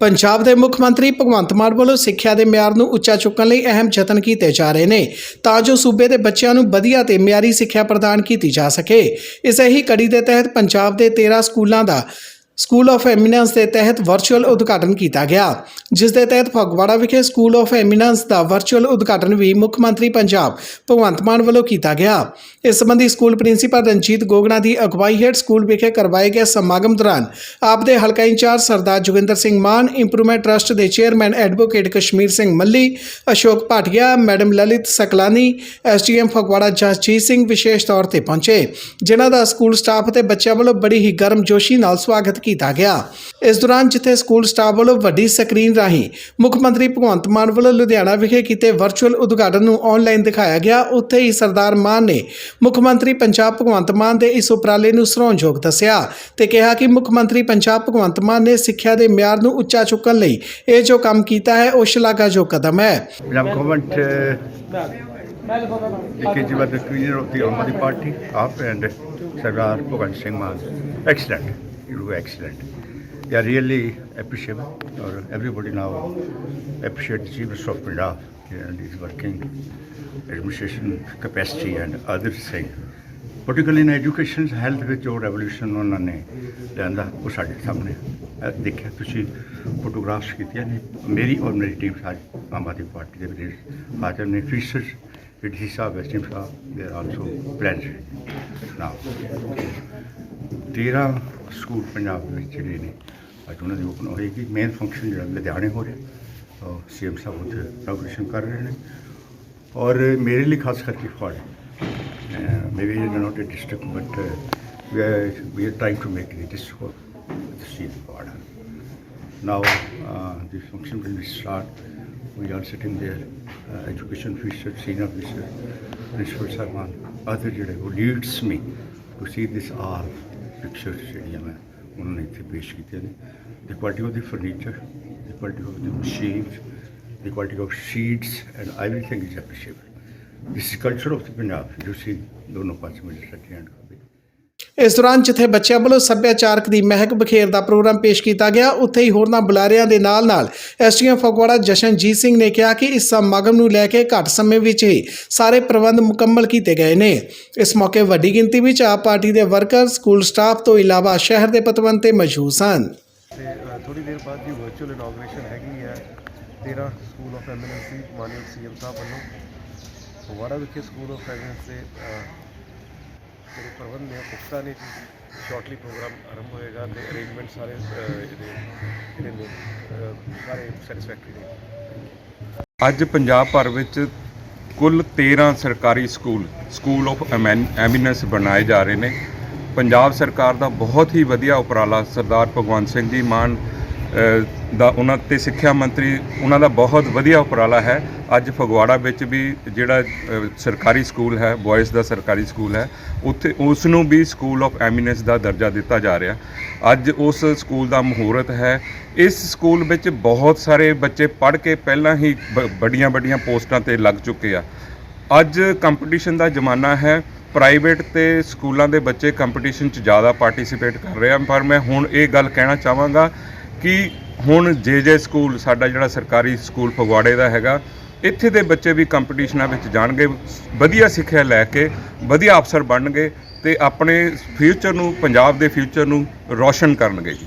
ਪੰਜਾਬ ਦੇ ਮੁੱਖ ਮੰਤਰੀ ਭਗਵੰਤ ਮਾਨ ਵੱਲੋਂ ਸਿੱਖਿਆ ਦੇ ਮਿਆਰ ਨੂੰ ਉੱਚਾ ਚੁੱਕਣ ਲਈ ਅਹਿਮ ਯਤਨ ਕੀਤੇ ਜਾ ਰਹੇ ਨੇ, ਤਾਂ ਜੋ ਸੂਬੇ ਦੇ ਬੱਚਿਆਂ ਨੂੰ ਵਧੀਆ ਤੇ ਮਿਆਰੀ ਸਿੱਖਿਆ ਪ੍ਰਦਾਨ ਕੀਤੀ ਜਾ ਸਕੇ। ਇਸੇ ਹੀ ਕੜੀ ਦੇ ਤਹਿਤ ਪੰਜਾਬ ਦੇ 13 ਸਕੂਲਾਂ ਦਾ ਸਕੂਲ ਆਫ ਐਮੀਨੈਂਸ ਦੇ ਤਹਿਤ ਵਰਚੁਅਲ ਉਦਘਾਟਨ ਕੀਤਾ ਗਿਆ, ਜਿਸ ਦੇ ਤਹਿਤ ਫਗਵਾੜਾ ਵਿਖੇ ਸਕੂਲ ਆਫ ਐਮੀਨੈਂਸ ਦਾ ਵਰਚੁਅਲ ਉਦਘਾਟਨ ਵੀ ਮੁੱਖ ਮੰਤਰੀ ਪੰਜਾਬ ਭਗਵੰਤ ਮਾਨ ਵੱਲੋਂ ਕੀਤਾ ਗਿਆ। ਇਸ ਸੰਬੰਧੀ ਸਕੂਲ ਪ੍ਰਿੰਸੀਪਲ ਰਣਜੀਤ ਗੋਗਣਾ ਦੀ ਅਗਵਾਈ ਹੇਠ ਸਕੂਲ ਵਿਖੇ ਕਰਵਾਏ ਗਏ ਸਮਾਗਮ ਦੌਰਾਨ ਆਪ ਦੇ ਹਲਕਾ in charge Sardar Joginder Singh Mann improvement trust ਦੇ chairman advocate Kashmir Singh Malli, Ashok Bhatia madam Lalit Sakalani SDM Phagwara Jasjit Singh ਵਿਸ਼ੇਸ਼ ਤੌਰ ਤੇ ਪਹੁੰਚੇ, ਜਿਨ੍ਹਾਂ ਦਾ ਸਕੂਲ ਸਟਾਫ ਅਤੇ ਬੱਚਿਆਂ ਵੱਲੋਂ ਬੜੀ ਹੀ ਗਰਮ ਜੋਸ਼ੀ ਨਾਲ ਸਵਾਗਤ ਕੀਤਾ ਗਿਆ ਇਸ ਦੌਰਾਨ ਜਿੱਥੇ ਸਕੂਲ ਸਟਾਫ ਵੱਲੋਂ ਵੱਡੀ ਸਕਰੀਨ ਰਾਹੀਂ ਮੁੱਖ ਮੰਤਰੀ ਭਗਵੰਤ ਮਾਨ ਵੱਲੋਂ ਲੁਧਿਆਣਾ ਵਿਖੇ ਕੀਤੇ ਵਰਚੁਅਲ ਉਦਘਾਟਨ ਨੂੰ ਆਨਲਾਈਨ ਦਿਖਾਇਆ ਗਿਆ ਉੱਥੇ ਹੀ ਸਰਦਾਰ ਮਾਨ ਨੇ ਮੁੱਖ ਮੰਤਰੀ ਪੰਜਾਬ ਭਗਵੰਤ ਮਾਨ ਦੇ ਇਸ ਉਪਰਾਲੇ ਨੂੰ ਸਰਾਹੁਣਯੋਗ ਦੱਸਿਆ ਤੇ ਕਿਹਾ ਕਿ ਮੁੱਖ ਮੰਤਰੀ ਪੰਜਾਬ ਭਗਵੰਤ ਮਾਨ ਨੇ ਸਿੱਖਿਆ ਦੇ ਮਿਆਰ ਨੂੰ ਉੱਚਾ ਚੁੱਕਣ ਲਈ ਇਹ ਜੋ ਕੰਮ ਕੀਤਾ ਹੈ ਉਹ ਸ਼ਲਾਘਾਯੋਗ ਕਦਮ ਹੈ Punjab government uh, Kejriwal, the leader of the Aam Party, up and Sardar Bhagwan Singh Maan. Excellent. You do excellent. They are really appreciable. Or everybody now appreciate the Chief Minister of Punjab and his working administration capacity and other things. particularly in education health ਵਿੱਚ ਜੋ revolution ਉਹਨਾਂ ਨੇ ਲਿਆਂਦਾ ਉਹ ਸਾਡੇ ਸਾਹਮਣੇ ਹੈ। ਇਹ ਦੇਖਿਆ ਤੁਸੀਂ ਫੋਟੋਗ੍ਰਾਫਸ ਕੀਤੀਆਂ ਨੇ ਮੇਰੀ ਔਰ ਮੇਰੀ ਟੀਮ ਸਾਰੀ ਆਮ ਆਦਮੀ ਪਾਰਟੀ ਦੇ ਵਿਦੇਸ਼ ਹਾਜ਼ਰ ਨੇ ਫੀਸਰ ਡੀ ਸਾਹਿਬ ਐਸਟੀਮ ਸਾਹਿਬ ਦੇ also planned now 13 school Punjab ਦੇ ਵਿੱਚ ਜਿਹੜੇ ਨੇ ਅੱਜ ਉਹਨਾਂ ਦੀ ਓਪਨ ਹੋਏਗੀ ਮੇਨ ਫੰਕਸ਼ਨ ਜਿਹੜਾ ਲੁਧਿਆਣੇ ਹੋ ਰਿਹਾ ਸੀਐਮ ਸਾਹਿਬ ਉੱਥੇ ਇਨੋਗ੍ਰੇਸ਼ਨ ਕਰ ਰਹੇ ਨੇ ਔਰ ਮੇਰੇ ਲਈ ਖਾਸ ਕਰਕੇ ਫਾੜ uh, maybe you're not a district, but uh, we are we are trying to make Now uh, the function will start. We are sitting there, uh, education officer, senior officer, principal Sarman, other ਜਿਹੜੇ who leads me to see this all pictures ਜਿਹੜੀਆਂ ਮੈਂ ਉਹਨਾਂ ਨੇ ਇੱਥੇ ਪੇਸ਼ ਕੀਤੀਆਂ ਨੇ the quality of the furniture, the quality of the machines, the quality of sheets and everything is appreciable. This is culture of the Punjab. You see, ਦੋਨੋਂ ਪਾਸੇ ਮਿਲ ਸਕੇ ਐਂਡ ਇਸ ਦੌਰਾਨ ਜਿੱਥੇ ਬੱਚਿਆਂ ਵੱਲੋਂ ਸੱਭਿਆਚਾਰਕ ਦੀ ਮਹਿਕ ਬਖੇਰ ਦਾ ਪ੍ਰੋਗਰਾਮ ਪੇਸ਼ ਕੀਤਾ ਗਿਆ, ਉੱਥੇ ਹੀ ਹੋਰਨਾਂ ਬੁਲਾਰਿਆਂ ਦੇ ਨਾਲ-ਨਾਲ ਐਸਟੀਐਮ ਫਗਵਾੜਾ ਜਸ਼ਨਜੀਤ ਸਿੰਘ ਨੇ ਕਿਹਾ ਕਿ ਇਸ ਸਮਾਗਮ ਨੂੰ ਲੈ ਕੇ ਘੱਟ ਸਮੇਂ ਵਿੱਚ ਹੀ ਸਾਰੇ ਪ੍ਰਬੰਧ ਮੁਕੰਮਲ ਕੀਤੇ ਗਏ ਨੇ। ਇਸ ਮੌਕੇ ਵੱਡੀ ਗਿਣਤੀ ਵਿੱਚ ਆਪ ਪਾਰਟੀ ਦੇ ਵਰਕਰ, ਸਕੂਲ ਸਟਾਫ ਤੋਂ ਇਲਾਵਾ ਸ਼ਹਿਰ ਦੇ ਪਤਵੰਤੇ ਮੌਜੂਦ ਸਨ। ਤੇ ਥੋੜੀ ਦੇਰ ਬਾਅਦ ਦੀ ਵਰਚੁਅਲ ਇਨੋਗ੍ਰੇਸ਼ਨ ਹੈਗੀ ਹੈ 13 ਸਕੂਲ ਆਫ ਐਮਐਨਸੀ ਮਾਨਯੋਗ ਸੀਐਮ ਸਾਹਿਬ ਵੱਲੋਂ। ਫਗਵਾੜਾ ਵਿਖੇ ਸਕੂਲ ਆਫ ਐਮਐਨਸੀ ਦੇ ਜਿਹੜੇ ਪ੍ਰਬੰਧ ਨੇ ਉਹ ਪੁਖਤਾ ਨੇ ਸ਼ਾਰਟਲੀ ਪ੍ਰੋਗਰਾਮ ਆਰੰਭ ਹੋਏਗਾ ਤੇ ਅਰੇਂਜਮੈਂਟ ਸਾਰੇ ਅਹ, ਜਿਹੜੇ ਨੇ ਸਾਰੇ ਸੈਟੀਸਫੈਕਟਰੀ ਨੇ। ਅੱਜ ਪੰਜਾਬ ਭਰ ਵਿੱਚ ਕੁੱਲ 13 ਸਰਕਾਰੀ ਸਕੂਲ ਸਕੂਲ ਆਫ ਐਮੀਨੈਂਸ ਬਣਾਏ ਜਾ ਰਹੇ ਨੇ। ਪੰਜਾਬ ਸਰਕਾਰ ਦਾ ਬਹੁਤ ਹੀ ਵਧੀਆ ਉਪਰਾਲਾ ਸਰਦਾਰ ਭਗਵੰਤ ਸਿੰਘ ਜੀ ਮਾਨ ਦਾ ਉਹਨਾਂ ਤੇ ਸਿੱਖਿਆ ਮੰਤਰੀ ਉਹਨਾਂ ਦਾ ਬਹੁਤ ਵਧੀਆ ਉਪਰਾਲਾ ਹੈ। ਅੱਜ ਫਗਵਾੜਾ ਵਿੱਚ ਵੀ ਜਿਹੜਾ ਸਰਕਾਰੀ ਸਕੂਲ ਹੈ ਬॉयਜ਼ ਦਾ ਸਰਕਾਰੀ ਸਕੂਲ ਹੈ, ਉੱਥੇ ਉਸ ਨੂੰ ਵੀ ਸਕੂਲ ਆਫ ਐਮੀਨੈਂਸ ਦਾ ਦਰਜਾ ਦਿੱਤਾ ਜਾ ਰਿਹਾ। ਅੱਜ ਉਸ ਸਕੂਲ ਦਾ ਮਹੂਰਤ ਹੈ। ਇਸ ਸਕੂਲ ਵਿੱਚ ਬਹੁਤ ਸਾਰੇ ਬੱਚੇ ਪੜ੍ਹ ਕੇ ਪਹਿਲਾਂ ਹੀ ਵੱਡੀਆਂ ਵੱਡੀਆਂ ਪੋਸਟਾਂ ਤੇ ਲੱਗ ਚੁੱਕੇ ਆ। ਅੱਜ ਕੰਪੀਟੀਸ਼ਨ ਦਾ ਜ਼ਮਾਨਾ ਹੈ। ਪ੍ਰਾਈਵੇਟ ਤੇ ਸਕੂਲਾਂ ਦੇ ਬੱਚੇ ਕੰਪੀਟੀਸ਼ਨ 'ਚ ਜ਼ਿਆਦਾ ਪਾਰਟਿਸਿਪੇਟ ਕਰ ਰਹੇ ਆ। ਪਰ ਮੈਂ ਹੁਣ ਇਹ ਗੱਲ ਕਹਿਣਾ ਚਾਹਾਂਗਾ ਕਿ ਹੁਣ ਜੇ ਜੇ ਸਕੂਲ, ਸਾਡਾ ਜਿਹੜਾ ਸਰਕਾਰੀ ਸਕੂਲ ਫਗਵਾੜੇ ਦਾ ਹੈਗਾ ਇੱਥੇ ਦੇ ਬੱਚੇ ਵੀ ਕੰਪੀਟੀਸ਼ਨਾਂ ਵਿੱਚ ਜਾਣਗੇ, ਵਧੀਆ ਸਿੱਖਿਆ ਲੈ ਕੇ, ਵਧੀਆ ਅਫਸਰ ਬਣਨਗੇ ਤੇ ਆਪਣੇ ਫਿਊਚਰ ਨੂੰ, ਪੰਜਾਬ ਦੇ ਫਿਊਚਰ ਨੂੰ ਰੌਸ਼ਨ ਕਰਨਗੇ ਜੀ।